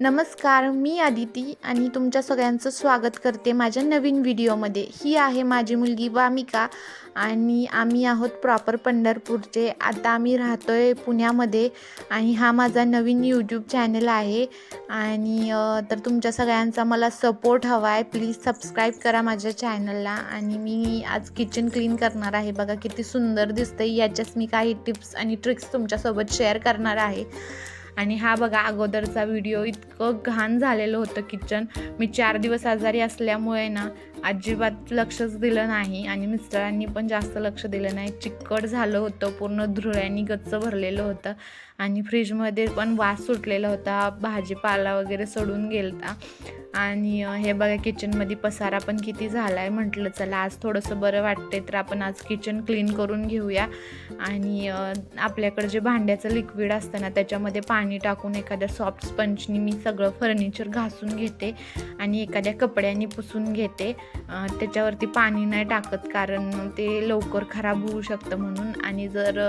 नमस्कार मी आदिती आणि तुमच्या सगळ्यांचं स्वागत करते माझ्या नवीन व्हिडिओमध्ये. ही आहे माझी मुलगी वामिका आणि आम्ही आहोत प्रॉपर पंढरपूरचे. आता आम्ही राहतो आहे पुण्यामध्ये आणि हा माझा नवीन यूट्यूब चॅनल आहे. आणि तर तुमच्या सगळ्यांचा मला सपोर्ट हवा आहे प्लीज सबस्क्राईब करा माझ्या चॅनलला आणि मी आज किचन क्लीन करणार आहे. बघा किती सुंदर दिसतं याच्याच मी काही टिप्स आणि ट्रिक्स तुमच्यासोबत शेअर करणार आहे. आणि हा बघा अगोदरचा व्हिडिओ इतकं घाण झालेलं होतं किचन मी चार दिवस आजारी असल्यामुळे ना अजिबात लक्षच दिलं नाही आणि मिस्टरांनी पण जास्त लक्ष दिलं नाही. चिकट झालं होतं पूर्ण धुळ्यांनी गच्च भरलेलं होतं आणि फ्रीजमध्ये पण वास सुटलेला होता. भाजीपाला वगैरे सडून गेलता. आणि हे बघा किचनमध्ये पसारा पण किती झाला आहे म्हटलं चला आज थोडंसं बरं वाटते तर आपण आज किचन क्लीन करून घेऊया. आणि आपल्याकडे जे भांड्याचं लिक्विड असतं ना त्याच्यामध्ये पाणी टाकून एखाद्या सॉफ्ट स्पंजनी मी सगळं फर्निचर घासून घेते आणि एखाद्या कपड्याने पुसून घेते. त्याच्यावरती पाणी नाही टाकत कारण ते लवकर खराब होऊ शकतं म्हणून. आणि जर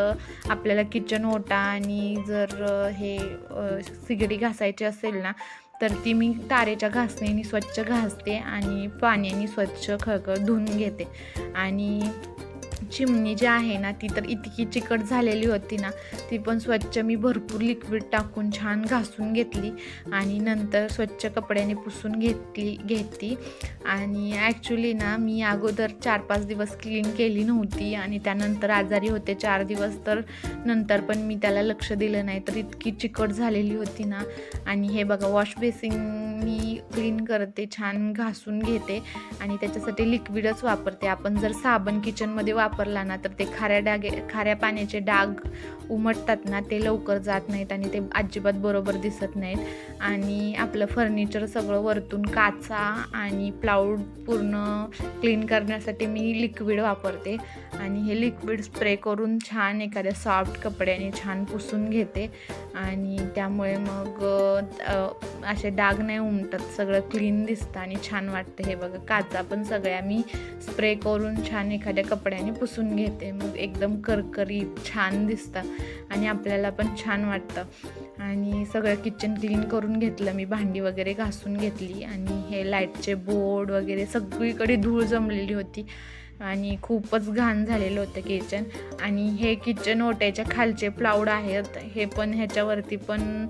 आपल्याला किचन ओटा आणि जर हे सिगडी घासायची असेल ना तर ती मी तारेच्या घासणीने स्वच्छ घासते आणि पाण्याने स्वच्छ खळखळ धुवून घेते. आणि चिमणी जी आहे ना ती तर इतकी चिकट झालेली होती ना ती पण स्वच्छ मी भरपूर लिक्विड टाकून छान घासून घेतली आणि नंतर स्वच्छ कपड्याने पुसून घेतली घेतली. आणि ॲक्च्युली ना मी अगोदर चार पाच दिवस क्लीन केली नव्हती आणि त्यानंतर आजारी होते चार दिवस तर नंतर पण मी त्याला लक्ष दिलं नाही तर इतकी चिकट झालेली होती ना. आणि हे बघा वॉश बेसिंग मी क्लीन करते छान घासून घेते आणि त्याच्यासाठी लिक्विडच वापरते. आपण जर साबण किचनमध्ये वापरला ना तर ते खाऱ्या डागे खाऱ्या पाण्याचे डाग उमटतात ना ते लवकर जात नाहीत आणि ते अजिबात बरोबर दिसत नाहीत. आणि आपलं फर्निचर सगळं वरतून काचा आणि प्लाऊड पूर्ण क्लीन करण्यासाठी मी लिक्विड वापरते. आणि हे लिक्विड स्प्रे करून छान एखाद्या सॉफ्ट कपड्याने छान पुसून घेते. आणि त्यामुळे मग असे डाग नाही उमटत सगळं क्लीन दिसतं आणि छान वाटतं. हे बघा काचा पण सगळ्या मी स्प्रे करून छान एखाद्या कपड्याने पुसून घेते. मग एकदम करकरीत छान दिसतं. आणि आपल्याला पण छान वाटतं. आणि सगळं किचन क्लीन करून घेतलं मी भांडी वगैरे घासून घेतली आणि हे लाईटचे बोर्ड वगैरे सगळीकडे धूळ जमलेली होती. आणि खूपच घाण झालेलं होतं किचन आणि हे किचन ओट्याच्या खालचे प्लाऊड आहेत. हे पण ह्याच्यावरती पण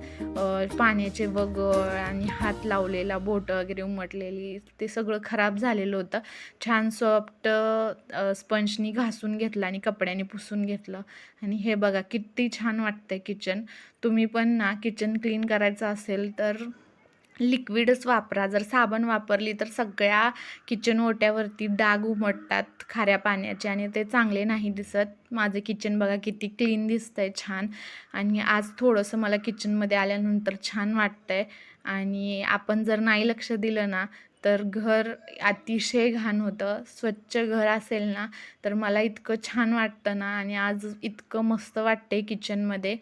पाण्याचे वगळ आणि हात लावलेला बोट वगैरे उमटलेली ते सगळं खराब झालेलं होतं. छान सॉफ्ट स्पंजनी घासून घेतलं आणि कपड्याने पुसून घेतलं. आणि हे बघा किती छान वाटतंय किचन तुम्ही पण ना किचन क्लीन करायचं असेल तर लिक्विडच वापरा. जर साबण वापरली तर सगळ्या किचन ओट्यावरती डाग उमटतात खाऱ्या पाण्याचे आणि ते चांगले नाही दिसत. माझं किचन बघा किती क्लीन दिसतंय छान. आणि आज थोडंसं मला किचनमध्ये आल्यानंतर छान वाटतंय. आणि आपण जर नाही लक्ष दिलं ना तर घर अतिशय घाण होतं. स्वच्छ घर असेल ना तर मला इतकं छान वाटतं ना आणि आज इतकं मस्त वाटते किचनमध्ये.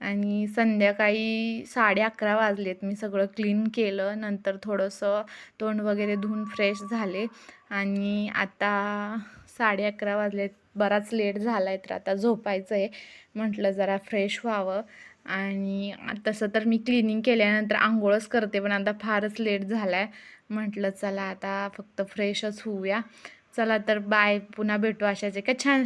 आणि संध्याकाळी साडे अकरा वाजलेत मी सगळं क्लीन केलं. नंतर थोडंसं तोंड वगैरे धुवून फ्रेश झाले. आणि आता साडे अकरा वाजलेत. बराच लेट झाला आहे तर आता झोपायचं आहे म्हटलं जरा फ्रेश व्हावं. आणि तसं तर मी क्लिनिंग केल्यानंतर आंघोळच करते पण आता फारच लेट झाला आहे म्हटलं चला आता फक्त फ्रेशच होऊया. चला तर बाय पुन्हा भेटू अशाच एका छान